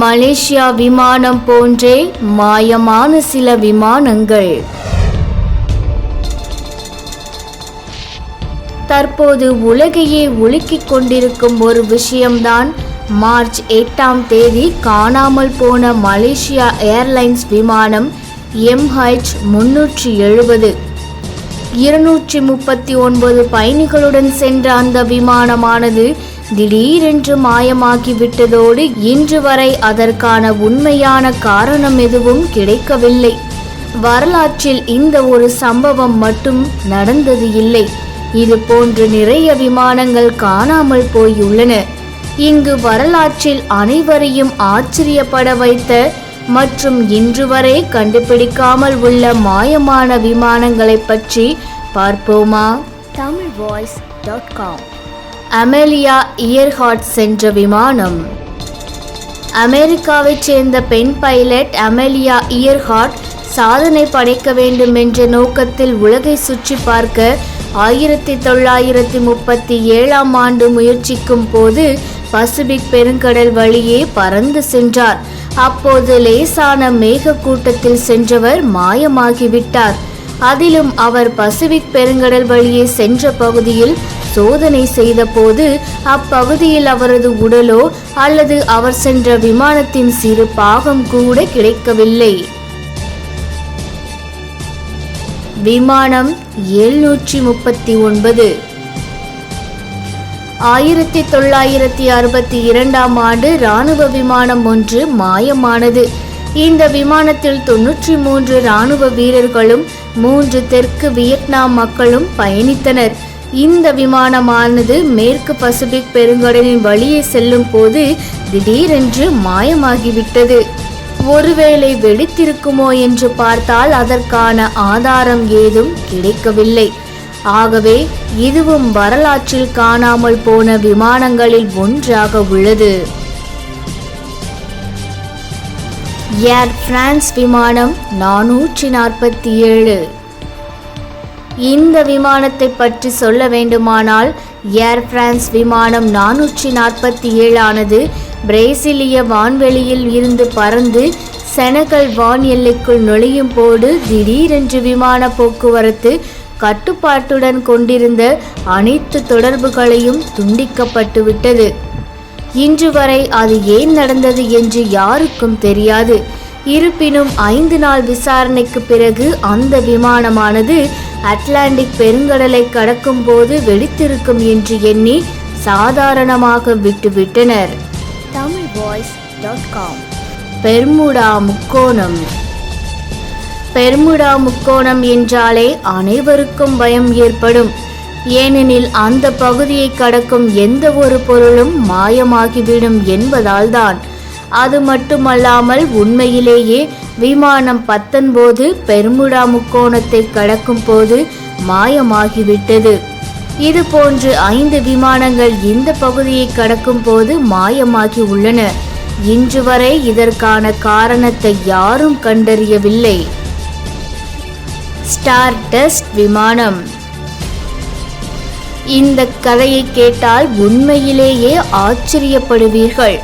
Malaysia விமானம் போன்றே மாயமான சில விமானங்கள். தற்போது உலகையே உலுக்கிக் கொண்டிருக்கும் ஒரு விஷயம்தான் மார்ச் எட்டாம் தேதி காணாமல் போன மலேசியா ஏர்லைன்ஸ் விமானம் எம்ஹெச் முன்னூற்றி எழுபது. இருநூற்றி முப்பத்தி ஒன்பது பயணிகளுடன் சென்ற அந்த விமானமானது திடீரென்று மாயமாகிவிட்டதோடு இன்று வரை அதற்கான உண்மையான காரணம் எதுவும் கிடைக்கவில்லை. வரலாற்றில் இந்த ஒரு சம்பவம் மட்டும் நடந்தது இல்லை. இது போன்று நிறைய விமானங்கள் காணாமல் போயுள்ளன. இங்கு வரலாற்றில் அனைவரையும் ஆச்சரியப்பட வைத்த மற்றும் இன்று வரை கண்டுபிடிக்காமல் உள்ள மாயமான விமானங்களை பற்றி பார்ப்போமா? Tamil voice dot com Amelia Earhart சென்ற விமானம். அமெரிக்காவைச் சேர்ந்த பெண் பைலட் அமெலியா இயர்ஹாட் சாதனை படைக்க வேண்டும் என்ற நோக்கத்தில் உலகை சுற்றி பார்க்க ஆயிரத்தி தொள்ளாயிரத்தி முப்பத்தி ஏழாம் ஆண்டு முயற்சிக்கும் போது பசிபிக் பெருங்கடல் வழியே பறந்து சென்றார். அப்போது லேசான மேகக்கூட்டத்தில் சென்றவர் மாயமாகிவிட்டார். அதிலும் அவர் பசிபிக் பெருங்கடல் வழியே சென்ற பகுதியில் சோதனை செய்தபோது அப்பகுதியில் அவரது உடலோ அல்லது அவர் சென்ற விமானத்தின் சிறு பாகம் கூட கிடைக்கவில்லை. விமானம் எழுநூற்றி முப்பத்தி ஒன்பது ஆயிரத்தி தொள்ளாயிரத்தி அறுபத்தி இரண்டாம் ஆண்டு இராணுவ விமானம் ஒன்று மாயமானது. இந்த விமானத்தில் தொன்னூற்றி மூன்று இராணுவ வீரர்களும் மூன்று தெற்கு வியட்நாம் மக்களும் பயணித்தனர். இந்த விமானமானது மேற்கு பசிபிக் பெருங்கடலின் வழியே செல்லும் போது திடீரென்று மாயமாகிவிட்டது. ஒருவேளை வெடித்திருக்குமோ என்று பார்த்தால் அதற்கான ஆதாரம் ஏதும் கிடைக்கவில்லை. ஆகவே இதுவும் வரலாற்றில் காணாமல் போன விமானங்களில் ஒன்றாக உள்ளது. ஏர் பிரான்ஸ் விமானம் நானூற்றி நாற்பத்தி ஏழு. இந்த விமானத்தை பற்றி சொல்ல வேண்டுமானால் ஏர் பிரான்ஸ் விமானம் நானூற்றி நாற்பத்தி ஏழானது பிரேசிலிய வான்வெளியில் இருந்து பறந்து செனகல் வான் எல்லைக்குள் நுழையும் போது திடீரென்று விமான போக்குவரத்து கட்டுப்பாட்டுடன் கொண்டிருந்த அனைத்து தொடர்புகளையும் துண்டிக்கப்பட்டு விட்டது. இன்று வரை அது ஏன் நடந்தது என்று யாருக்கும் தெரியாது. இருப்பினும் ஐந்து நாள் விசாரணைக்கு பிறகு அந்த விமானமானது அட்லாண்டிக் பெருங்கடலை கடக்கும் போது வெடித்திருக்கும் என்று எண்ணி சாதாரணமாக விட்டுவிட்டனர். Tamil voice dot com Bermuda முக்கோணம். பெர்முடா முக்கோணம் என்றாலே அனைவருக்கும் பயம் ஏற்படும். ஏனெனில் அந்த பகுதியை கடக்கும் எந்த ஒரு பொருளும் மாயமாகிவிடும் என்பதால்தான். அது மட்டுமல்லாமல் உண்மையிலேயே விமானம் பத்தொன்பது பெர்முடா முக்கோணத்தை கடக்கும் போது மாயமாகிவிட்டது. இது போன்று ஐந்து விமானங்கள் இந்த பகுதியை கடக்கும் போது மாயமாகி உள்ளன. இன்று வரை இதற்கான காரணத்தை யாரும் கண்டறியவில்லை. ஸ்டார் டஸ்ட் விமானம். இந்த கதையை கேட்டால் உண்மையிலேயே ஆச்சரியப்படுவீர்கள்.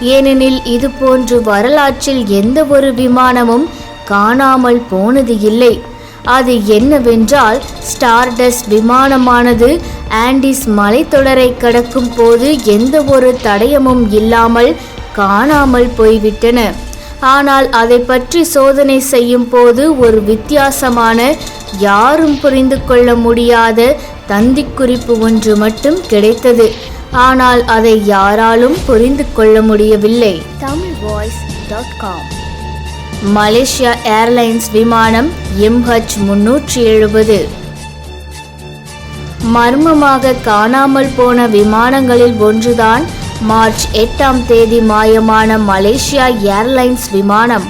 ஏனெனில் இது போன்று வரலாற்றில் எந்த ஒரு விமானமும் காணாமல் போனது இல்லை. அது என்னவென்றால் ஸ்டார்டஸ்ட் விமானமானது ஆண்டிஸ் மலைத்தொடரை கடக்கும் போது எந்த ஒரு தடயமும் இல்லாமல் காணாமல் போய்விட்டன. ஆனால் அதை பற்றி சோதனை செய்யும் போது ஒரு வித்தியாசமான யாரும் புரிந்து கொள்ள முடியாத தந்திக் குறிப்பு ஒன்று மட்டும் கிடைத்தது. ஆனால் அதை யாராலும் புரிந்து கொள்ள முடியவில்லை. Tamil voice dot com. Malaysia Airlines விமானம் எம்ஹெச் முன்னூற்றி எழுபது மர்மமாக காணாமல் போன விமானங்களில் ஒன்றுதான் மார்ச் எட்டாம் தேதி மாயமான மலேசியா ஏர்லைன்ஸ் விமானம்.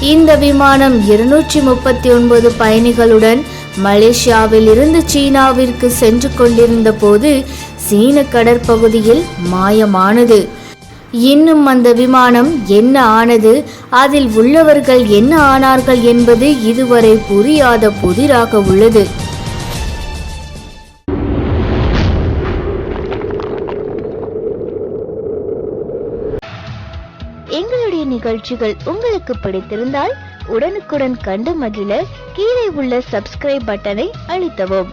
இந்த விமானம் இருநூற்றி முப்பத்தி ஒன்பது பயணிகளுடன் மலேசியாவில் இருந்து சீனாவிற்கு சென்று கொண்டிருந்த போது சீன கடற்பகுதியில் மாயமானது. இன்னும் அந்த விமானம் என்ன ஆனது? அதில் உள்ளவர்கள் என்ன ஆனார்கள் என்பது இதுவரை புரியாத புதிராக உள்ளது. எங்களுடைய நிகழ்ச்சிகள் உங்களுக்கு பிடித்திருந்தால் உடனுக்குடன் கண்டு மகிழ கீழே உள்ள சப்ஸ்கிரைப் பட்டனை அழுத்தவும்.